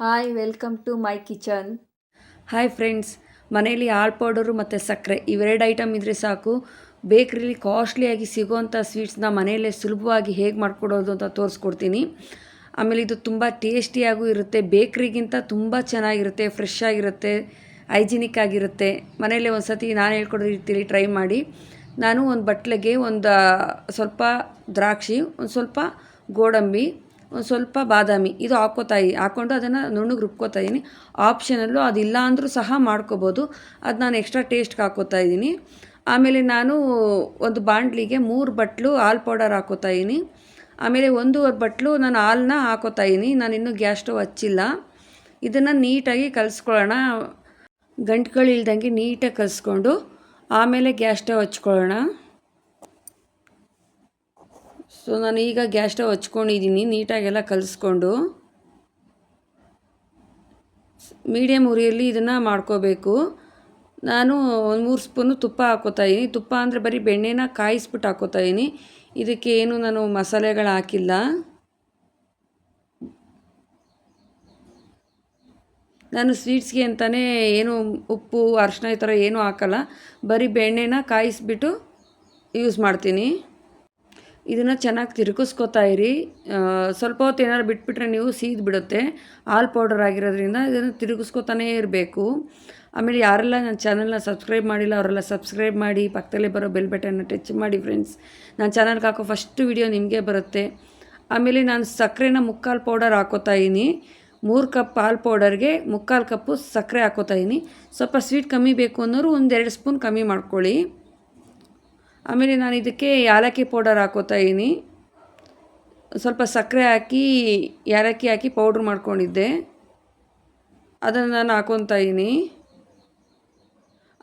Hi welcome to my kitchen hi friends ಮನೆಯಲ್ಲಿ ಹಾಲು powder ಮತ್ತು ಸಕ್ಕರೆ, ಇವೆರಡು ಐಟಮ್ ಇದ್ದರೆ ಸಾಕು. ಬೇಕ್ರಿಲಿ ಕಾಸ್ಟ್ಲಿಯಾಗಿ ಸಿಗೋವಂಥ ಸ್ವೀಟ್ಸ್ನ ಮನೆಯಲ್ಲೇ ಸುಲಭವಾಗಿ ಹೇಗೆ ಮಾಡ್ಕೊಡೋದು ಅಂತ ತೋರಿಸ್ಕೊಡ್ತೀನಿ. ಆಮೇಲೆ ಇದು ತುಂಬ ಟೇಸ್ಟಿಯಾಗೂ ಇರುತ್ತೆ, ಬೇಕ್ರಿಗಿಂತ ತುಂಬ ಚೆನ್ನಾಗಿರುತ್ತೆ ಫ್ರೆಶ್ ಆಗಿರುತ್ತೆ ಹೈಜಿನಿಕ್ ಆಗಿರುತ್ತೆ. ಮನೆಯಲ್ಲೇ ಒಂದು ಸತಿ ನಾನು ಹೇಳ್ಕೊಡೋ ರೀತಿಯಲ್ಲಿ ಟ್ರೈ ಮಾಡಿ. ನಾನು ಒಂದು ಬಟ್ಲಿಗೆ ಒಂದು ಸ್ವಲ್ಪ ದ್ರಾಕ್ಷಿ, ಒಂದು ಸ್ವಲ್ಪ ಗೋಡಂಬಿ ಒಂದು ಸ್ವಲ್ಪ ಬಾದಾಮಿ ಇದು ಹಾಕ್ಕೋತಾ ಹಾಕ್ಕೊಂಡು ಅದನ್ನು ನುಣ್ಣಗೆ ರುಬ್ಕೋತಾ ಇದ್ದೀನಿ ಆಪ್ಷನಲ್ಲು ಅದಿಲ್ಲ ಅಂದರೂ ಸಹ ಮಾಡ್ಕೋಬೋದು. ಅದು ನಾನು ಎಕ್ಸ್ಟ್ರಾ ಟೇಸ್ಟ್ಗೆ ಹಾಕೋತಾ ಇದ್ದೀನಿ ಆಮೇಲೆ ನಾನು ಒಂದು ಬಾಂಡ್ಲಿಗೆ ಮೂರು ಬಟ್ಲು ಹಾಲು ಪೌಡರ್ ಹಾಕೋತಾ ಇದ್ದೀನಿ ಆಮೇಲೆ ಒಂದೂವರೆ ಬಟ್ಲು ನಾನು ಹಾಲನ್ನ ಹಾಕೋತಾ ಇದ್ದೀನಿ ನಾನು ಇನ್ನೂ ಗ್ಯಾಸ್ ಸ್ಟವ್ ಹಚ್ಚಿಲ್ಲ. ಇದನ್ನು ನೀಟಾಗಿ ಕಲಿಸ್ಕೊಳ್ಳೋಣ. ಗಂಟುಗಳು ಇಲ್ದಂಗೆ ನೀಟಾಗಿ ಕಲಿಸ್ಕೊಂಡು ಆಮೇಲೆ ಗ್ಯಾಸ್ ಸ್ಟವ್ ಹಚ್ಕೊಳ್ಳೋಣ. ಸೊ ನಾನು ಈಗ ಗ್ಯಾಸ್ ಸ್ಟವ್ ಹಚ್ಕೊಂಡಿದ್ದೀನಿ, ನೀಟಾಗೆಲ್ಲ ಕಲಿಸ್ಕೊಂಡು. ಮೀಡಿಯಮ್ ಉರಿಯಲ್ಲಿ ಇದನ್ನು ಮಾಡ್ಕೋಬೇಕು. ನಾನು ಒಂದು ಮೂರು ಸ್ಪೂನು ತುಪ್ಪ ಹಾಕೋತಾ ಇದ್ದೀನಿ ತುಪ್ಪ ಅಂದರೆ ಬರೀ ಬೆಣ್ಣೆನ ಕಾಯಿಸ್ಬಿಟ್ಟು ಹಾಕೋತಾ ಇದ್ದೀನಿ ಇದಕ್ಕೆ ಏನು ನಾನು ಮಸಾಲೆಗಳು ಹಾಕಿಲ್ಲ. ನಾನು ಸ್ವೀಟ್ಸ್ಗೆ ಅಂತಲೇ ಏನು ಉಪ್ಪು ಅರಿಶಿನ ಈ ಥರ ಏನೂ ಹಾಕಲ್ಲ. ಬರೀ ಬೆಣ್ಣೆನ ಕಾಯಿಸ್ಬಿಟ್ಟು ಯೂಸ್ ಮಾಡ್ತೀನಿ. ಇದನ್ನು ಚೆನ್ನಾಗಿ ತಿರುಗಿಸ್ಕೊತಾ ಇರಿ. ಸ್ವಲ್ಪ ಹೊತ್ತು ಏನಾದ್ರು ಬಿಟ್ಬಿಟ್ರೆ ನೀವು ಸೀದ್ ಬಿಡುತ್ತೆ. ಹಾಲು ಪೌಡರ್ ಆಗಿರೋದ್ರಿಂದ ಇದನ್ನು ತಿರುಗಿಸ್ಕೊತಾನೇ ಇರಬೇಕು. ಆಮೇಲೆ ಯಾರೆಲ್ಲ ನನ್ನ ಚಾನಲ್ನ ಸಬ್ಸ್ಕ್ರೈಬ್ ಮಾಡಿಲ್ಲ, ಅವರೆಲ್ಲ ಸಬ್ಸ್ಕ್ರೈಬ್ ಮಾಡಿ, ಪಕ್ಕದಲ್ಲೇ ಬರೋ ಬೆಲ್ ಬಟನ್ನ ಟಚ್ ಮಾಡಿ ಫ್ರೆಂಡ್ಸ್ ನಾನು ಚಾನಲ್ಗೆ ಹಾಕೋ ಫಸ್ಟ್ ವಿಡಿಯೋ ನಿಮಗೆ ಬರುತ್ತೆ. ಆಮೇಲೆ ನಾನು ಸಕ್ಕರೆನ ಮುಕ್ಕಾಲು ಪೌಡರ್ ಹಾಕೋತಾ ಇದ್ದೀನಿ. ಮೂರು ಕಪ್ ಹಾಲು ಪೌಡರ್ಗೆ ಮುಕ್ಕಾಲು ಕಪ್ಪು ಸಕ್ಕರೆ ಹಾಕೋತಾ ಇದ್ದೀನಿ. ಸ್ವಲ್ಪ ಸ್ವೀಟ್ ಕಮ್ಮಿ ಬೇಕು ಅನ್ನೋರು ಒಂದೆರಡು ಸ್ಪೂನ್ ಕಮ್ಮಿ ಮಾಡ್ಕೊಳ್ಳಿ. ಆಮೇಲೆ ನಾನು ಇದಕ್ಕೆ ಯಾಲಕ್ಕಿ ಪೌಡರ್ ಹಾಕೋತಾ ಇದ್ದೀನಿ ಸ್ವಲ್ಪ ಸಕ್ಕರೆ ಹಾಕಿ, ಯಾಲಕ್ಕಿ ಹಾಕಿ ಪೌಡ್ರ್ ಮಾಡ್ಕೊಂಡಿದ್ದೆ. ಅದನ್ನು ನಾನು ಹಾಕೊತಾ ಇದ್ದೀನಿ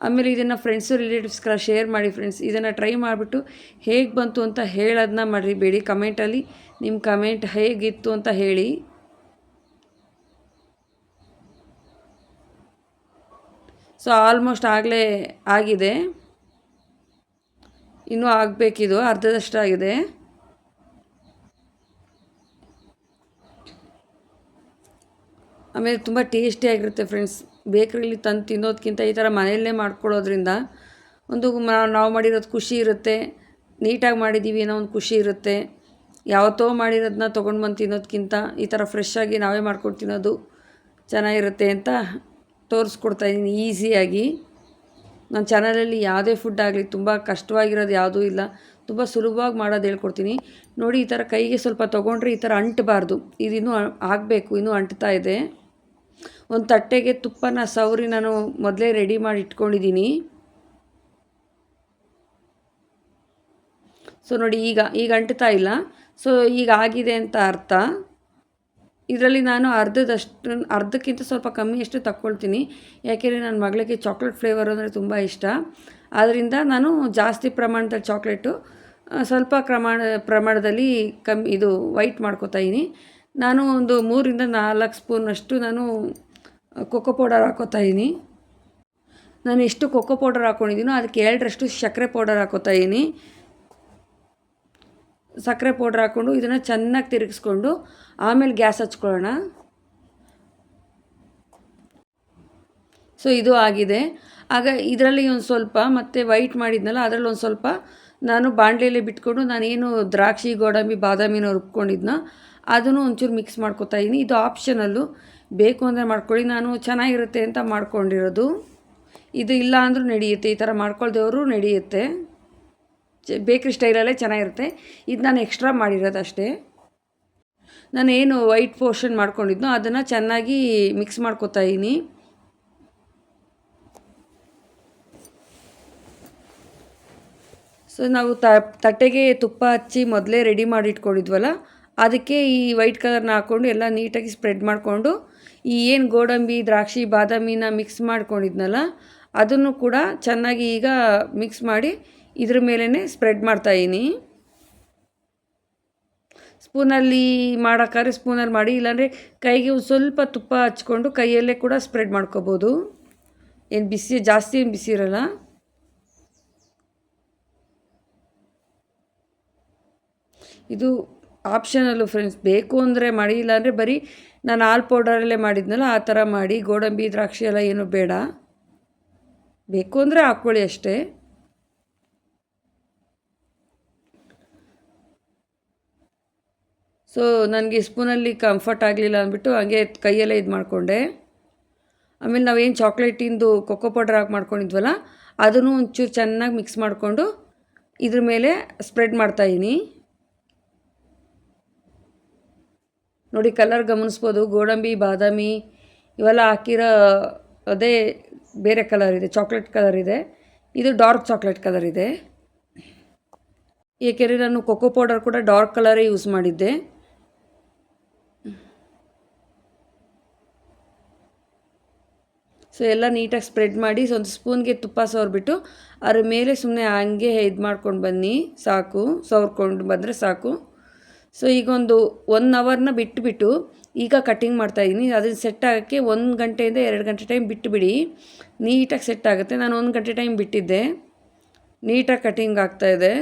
ಆಮೇಲೆ ಇದನ್ನು ಫ್ರೆಂಡ್ಸು ರಿಲೇಟಿವ್ಸ್ಗೆಲ್ಲ ಶೇರ್ ಮಾಡಿ ಫ್ರೆಂಡ್ಸ್ ಇದನ್ನು ಟ್ರೈ ಮಾಡಿಬಿಟ್ಟು ಹೇಗೆ ಬಂತು ಅಂತ ಹೇಳೋದನ್ನ ಮರಿಬೇಡಿ. ಕಮೆಂಟಲ್ಲಿ ನಿಮ್ಮ ಕಮೆಂಟ್ ಹೇಗಿತ್ತು ಅಂತ ಹೇಳಿ. ಸೊ ಆಲ್ಮೋಸ್ಟ್ ಆಗಲೇ ಆಗಿದೆ. ಇನ್ನೂ ಆಗಬೇಕಿದು ಅರ್ಧದಷ್ಟಾಗಿದೆ ಆಮೇಲೆ ತುಂಬ ಟೇಸ್ಟಿಯಾಗಿರುತ್ತೆ ಫ್ರೆಂಡ್ಸ್. ಬೇಕ್ರಿಲಿ ತಂದು ತಿನ್ನೋದಕ್ಕಿಂತ ಈ ಥರ ಮನೆಯಲ್ಲೇ ಮಾಡ್ಕೊಳ್ಳೋದ್ರಿಂದ ಒಂದು ನಾವು ಮಾಡಿರೋದು ಖುಷಿ ಇರುತ್ತೆ. ನೀಟಾಗಿ ಮಾಡಿದ್ದೀವಿ ಅನ್ನೋ ಒಂದು ಖುಷಿ ಇರುತ್ತೆ. ಯಾವತ್ತೋ ಮಾಡಿರೋದನ್ನ ತೊಗೊಂಡು ಬಂದು ತಿನ್ನೋದಕ್ಕಿಂತ ಈ ಥರ ಫ್ರೆಶ್ ಆಗಿ ನಾವೇ ಮಾಡ್ಕೊಂಡು ತಿನ್ನೋದು ಚೆನ್ನಾಗಿರುತ್ತೆ ಅಂತ ತೋರಿಸ್ಕೊಡ್ತಾಯಿದ್ದೀನಿ ಈಸಿಯಾಗಿ. ನನ್ನ ಚಾನಲಲ್ಲಿ ಯಾವುದೇ ಫುಡ್ ಆಗಲಿ ತುಂಬ ಕಷ್ಟವಾಗಿರೋದು ಯಾವುದೂ ಇಲ್ಲ. ತುಂಬ ಸುಲಭವಾಗಿ ಮಾಡೋದು ಹೇಳ್ಕೊಡ್ತೀನಿ. ನೋಡಿ, ಈ ಥರ ಕೈಗೆ ಸ್ವಲ್ಪ ತೊಗೊಂಡ್ರೆ ಈ ಥರ ಅಂಟಬಾರ್ದು. ಇದಿನ್ನೂ ಆಗಬೇಕು, ಇನ್ನೂ ಅಂಟ್ತಾ ಇದೆ. ಒಂದು ತಟ್ಟೆಗೆ ತುಪ್ಪನ ಸವರಿ ನಾನು ಮೊದಲೇ ರೆಡಿ ಮಾಡಿ ಇಟ್ಕೊಂಡಿದ್ದೀನಿ. ಸೊ ನೋಡಿ, ಈಗ ಈಗ ಅಂಟ್ತಾ ಇಲ್ಲ. ಸೊ ಈಗ ಆಗಿದೆ ಅಂತ ಅರ್ಥ. ಇದರಲ್ಲಿ ನಾನು ಅರ್ಧದಷ್ಟು, ಅರ್ಧಕ್ಕಿಂತ ಸ್ವಲ್ಪ ಕಮ್ಮಿಯಷ್ಟು ತಕ್ಕೊಳ್ತೀನಿ. ಯಾಕೆಂದರೆ ನನ್ನ ಮಗಳಿಗೆ ಚಾಕ್ಲೇಟ್ ಫ್ಲೇವರ್ ಅಂದರೆ ತುಂಬ ಇಷ್ಟ. ಆದ್ದರಿಂದ ನಾನು ಜಾಸ್ತಿ ಪ್ರಮಾಣದಲ್ಲಿ ಚಾಕ್ಲೇಟು ಸ್ವಲ್ಪ ಪ್ರಮಾಣ, ಪ್ರಮಾಣದಲ್ಲಿ ಕಮ್ಮಿ ಇದು ವೈಟ್ ಮಾಡ್ಕೋತಾಯಿನಿ ನಾನು ಒಂದು ಮೂರಿಂದ ನಾಲ್ಕು ಸ್ಪೂನಷ್ಟು ನಾನು ಕೊಕ್ಕೋ ಪೌಡರ್ ಹಾಕೋತಾ ಇದ್ದೀನಿ. ನಾನು ಎಷ್ಟು ಕೊಕ್ಕೋ ಪೌಡರ್ ಹಾಕ್ಕೊಂಡಿದ್ದೀನೋ ಅದಕ್ಕೆ ಎರಡರಷ್ಟು ಸಕ್ಕರೆ ಪೌಡರ್ ಹಾಕೋತಾ ಇದ್ದೀನಿ. ಸಕ್ಕರೆ ಪೌಡ್ರ್ ಹಾಕ್ಕೊಂಡು ಇದನ್ನು ಚೆನ್ನಾಗಿ ತಿರುಗಿಸ್ಕೊಂಡು ಆಮೇಲೆ ಗ್ಯಾಸ್ ಹಚ್ಕೊಳ್ಳೋಣ. ಸೊ, ಇದು ಆಗಿದೆ. ಆಗ ಇದರಲ್ಲಿ ಒಂದು ಸ್ವಲ್ಪ ಮತ್ತು ವೈಟ್ ಮಾಡಿದ್ನಲ್ಲ, ಅದರಲ್ಲಿ ಒಂದು ಸ್ವಲ್ಪ ನಾನು ಬಾಣಲೆಯಲ್ಲಿ ಬಿಟ್ಕೊಂಡು ನಾನೇನು ದ್ರಾಕ್ಷಿ, ಗೋಡಂಬಿ, ಬಾದಾಮಿನ ರುಬ್ಕೊಂಡಿದ್ನ, ಅದನ್ನು ಒಂಚೂರು ಮಿಕ್ಸ್ ಮಾಡ್ಕೊತಾ ಇದ್ದೀನಿ ಇದು ಆಪ್ಷನಲ್ಲು ಬೇಕು ಅಂದರೆ ಮಾಡ್ಕೊಳ್ಳಿ, ನಾನು ಚೆನ್ನಾಗಿರುತ್ತೆ ಅಂತ ಮಾಡ್ಕೊಂಡಿರೋದು. ಇದು ಇಲ್ಲ ಅಂದರೂ ನಡೆಯುತ್ತೆ, ಈ ಥರ ಮಾಡ್ಕೊಳ್ದೇವರು ನಡೆಯುತ್ತೆ. ಬೇಕ್ರಿ ಸ್ಟೈಲಲ್ಲೇ ಚೆನ್ನಾಗಿರುತ್ತೆ. ಇದು ನಾನು ಎಕ್ಸ್ಟ್ರಾ ಮಾಡಿರೋದು ಅಷ್ಟೇ ನಾನು ಏನು ವೈಟ್ ಪೋರ್ಷನ್ ಮಾಡ್ಕೊಂಡಿದ್ನೋ ಅದನ್ನು ಚೆನ್ನಾಗಿ ಮಿಕ್ಸ್ ಮಾಡ್ಕೊತಾ ಇದ್ದೀನಿ ಸೊ ನಾವು ತಟ್ಟೆಗೆ ತುಪ್ಪ ಹಚ್ಚಿ ಮೊದಲೇ ರೆಡಿ ಮಾಡಿ ಇಟ್ಕೊಂಡಿದ್ವಲ್ಲ ಅದಕ್ಕೆ ಈ ವೈಟ್ ಕಲರ್ನ ಹಾಕ್ಕೊಂಡು ಎಲ್ಲ ನೀಟಾಗಿ ಸ್ಪ್ರೆಡ್ ಮಾಡಿಕೊಂಡು ಈ ಏನು ಗೋಡಂಬಿ, ದ್ರಾಕ್ಷಿ, ಬಾದಾಮಿನ ಮಿಕ್ಸ್ ಮಾಡ್ಕೊಂಡಿದ್ನಲ್ಲ, ಅದನ್ನು ಕೂಡ ಚೆನ್ನಾಗಿ ಈಗ ಮಿಕ್ಸ್ ಮಾಡಿ ಇದ್ರ ಮೇಲೇ ಸ್ಪ್ರೆಡ್ ಮಾಡ್ತಾಯಿದ್ದೀನಿ ಸ್ಪೂನಲ್ಲಿ ಮಾಡೋಕ್ಕಾದ್ರೆ ಸ್ಪೂನಲ್ಲಿ ಮಾಡಿ, ಇಲ್ಲಾಂದರೆ ಕೈಗೆ ಸ್ವಲ್ಪ ತುಪ್ಪ ಹಚ್ಕೊಂಡು ಕೈಯಲ್ಲೇ ಕೂಡ ಸ್ಪ್ರೆಡ್ ಮಾಡ್ಕೋಬೋದು. ಏನು ಬಿಸಿ, ಜಾಸ್ತಿ ಏನು ಬಿಸಿ ಇರೋಲ್ಲ. ಇದು ಆಪ್ಷನಲ್ಲು ಫ್ರೆಂಡ್ಸ್ ಬೇಕು ಅಂದರೆ ಮಾಡಿ, ಇಲ್ಲಾಂದರೆ ಬರೀ ನಾನು ಹಾಲು ಪೌಡರಲ್ಲೇ ಮಾಡಿದ್ನಲ್ಲ, ಆ ಥರ ಮಾಡಿ, ಗೋಡಂಬಿ, ದ್ರಾಕ್ಷಿ ಎಲ್ಲ ಏನು ಬೇಡ. ಬೇಕು ಅಂದರೆ ಹಾಕ್ಕೊಳ್ಳಿ ಅಷ್ಟೇ. ಸೊ ನನಗೆ ಸ್ಪೂನಲ್ಲಿ ಕಂಫರ್ಟ್ ಆಗಲಿಲ್ಲ ಅಂದ್ಬಿಟ್ಟು ಹಂಗೆ ಕೈಯಲ್ಲೇ ಇದು ಮಾಡಿಕೊಂಡೆ. ಆಮೇಲೆ ನಾವೇನು ಚಾಕ್ಲೇಟಿಂದು ಕೊಕ್ಕೋ ಪೌಡರ್ ಹಾಕಿ ಮಾಡ್ಕೊಂಡಿದ್ವಲ್ಲ, ಅದನ್ನು ಒಂಚೂರು ಚೆನ್ನಾಗಿ ಮಿಕ್ಸ್ ಮಾಡಿಕೊಂಡು ಇದ್ರ ಮೇಲೆ ಸ್ಪ್ರೆಡ್ ಮಾಡ್ತಾಯಿದ್ದೀನಿ ನೋಡಿ ಕಲರ್ ಗಮನಿಸ್ಬೋದು. ಗೋಡಂಬಿ, ಬಾದಾಮಿ, ಇವೆಲ್ಲ ಹಾಕಿರೋ ಅದೇ ಬೇರೆ ಕಲರ್ ಇದೆ ಚಾಕ್ಲೇಟ್ ಕಲರ್ ಇದೆ. ಇದು ಡಾರ್ಕ್ ಚಾಕ್ಲೇಟ್ ಕಲರ್ ಇದೆ. ಏಕೆಂದರೆ ನಾನು ಕೊಕ್ಕೋ ಪೌಡರ್ ಕೂಡ ಡಾರ್ಕ್ ಕಲರೇ ಯೂಸ್ ಮಾಡಿದ್ದೆ. ಸೊ ಎಲ್ಲ ನೀಟಾಗಿ ಸ್ಪ್ರೆಡ್ ಮಾಡಿ ಒಂದು ಸ್ಪೂನ್ಗೆ ತುಪ್ಪ ಸವರ್ಬಿಟ್ಟು ಅದ್ರ ಮೇಲೆ ಸುಮ್ಮನೆ ಹಂಗೆ ಇದು ಮಾಡ್ಕೊಂಡು ಬನ್ನಿ. ಸಾಕು. ಸವರ್ಕೊಂಡು ಬಂದರೆ ಸಾಕು. ಸೊ ಈಗ ಒಂದು ಒನ್ ಅವರ್ನ ಬಿಟ್ಟುಬಿಟ್ಟು ಈಗ ಕಟ್ಟಿಂಗ್ ಮಾಡ್ತಾಯಿದ್ದೀನಿ ಅದನ್ನು ಸೆಟ್ ಆಗೋಕ್ಕೆ ಒಂದು ಗಂಟೆಯಿಂದ ಎರಡು ಗಂಟೆ ಟೈಮ್ ಬಿಟ್ಟುಬಿಡಿ ನೀಟಾಗಿ ಸೆಟ್ ಆಗುತ್ತೆ. ನಾನು ಒಂದು ಗಂಟೆ ಟೈಮ್ ಬಿಟ್ಟಿದ್ದೆ. ನೀಟಾಗಿ ಕಟ್ಟಿಂಗ್ ಆಗ್ತಾಯಿದೆ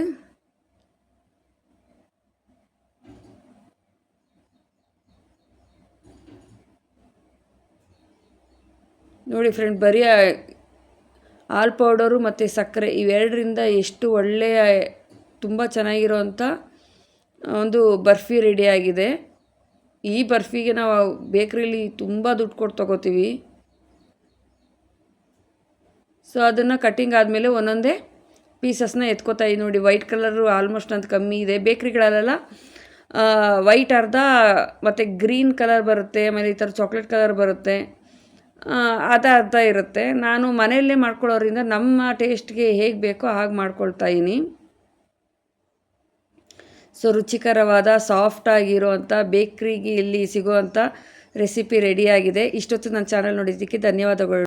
ನೋಡಿ ಫ್ರೆಂಡ್ ಬರೀ ಹಾಲು ಪೌಡರು ಮತ್ತು ಸಕ್ಕರೆ ಇವೆರಡರಿಂದ ಎಷ್ಟು ಒಳ್ಳೆಯ ತುಂಬ ಚೆನ್ನಾಗಿರೋವಂಥ ಒಂದು ಬರ್ಫಿ ರೆಡಿಯಾಗಿದೆ ಈ ಬರ್ಫಿಗೆ ನಾವು ಬೇಕ್ರಿಲಿ ತುಂಬ ದುಡ್ಡು ಕೊಟ್ಟು ತೊಗೋತೀವಿ. ಸೊ ಅದನ್ನು ಕಟ್ಟಿಂಗ್ ಆದಮೇಲೆ ಒಂದೊಂದೇ ಪೀಸಸ್ನ ಎತ್ಕೋತಾ ಇದ್ದೀವಿ ನೋಡಿ. ವೈಟ್ ಕಲರು ಆಲ್ಮೋಸ್ಟ್ ಅಂತ ಕಮ್ಮಿ ಇದೆ. ಬೇಕ್ರಿಗಳಲ್ಲೆಲ್ಲ ವೈಟ್ ಅರ್ಧ ಮತ್ತು ಗ್ರೀನ್ ಕಲರ್ ಬರುತ್ತೆ, ಆಮೇಲೆ ಈ ಥರ ಚಾಕ್ಲೇಟ್ ಕಲರ್ ಬರುತ್ತೆ. ಅದ ಅರ್ಧ ಇರುತ್ತೆ. ನಾನು ಮನೆಯಲ್ಲೇ ಮಾಡ್ಕೊಳ್ಳೋರಿಂದ ನಮ್ಮ ಟೇಸ್ಟ್ಗೆ ಹೇಗೆ ಬೇಕೋ ಹಾಗೆ ಮಾಡ್ಕೊಳ್ತಾಯಿನಿ ಸೊ, ರುಚಿಕರವಾದ, ಸಾಫ್ಟ್ ಆಗಿರುವಂಥ ಬೇಕ್ರಿಗೆ ಇಲ್ಲಿ ಸಿಗುವಂಥ ರೆಸಿಪಿ ರೆಡಿಯಾಗಿದೆ ಇಷ್ಟೊತ್ತು ನನ್ನ ಚಾನಲ್ ನೋಡಿದ್ದಕ್ಕೆ ಧನ್ಯವಾದಗಳು.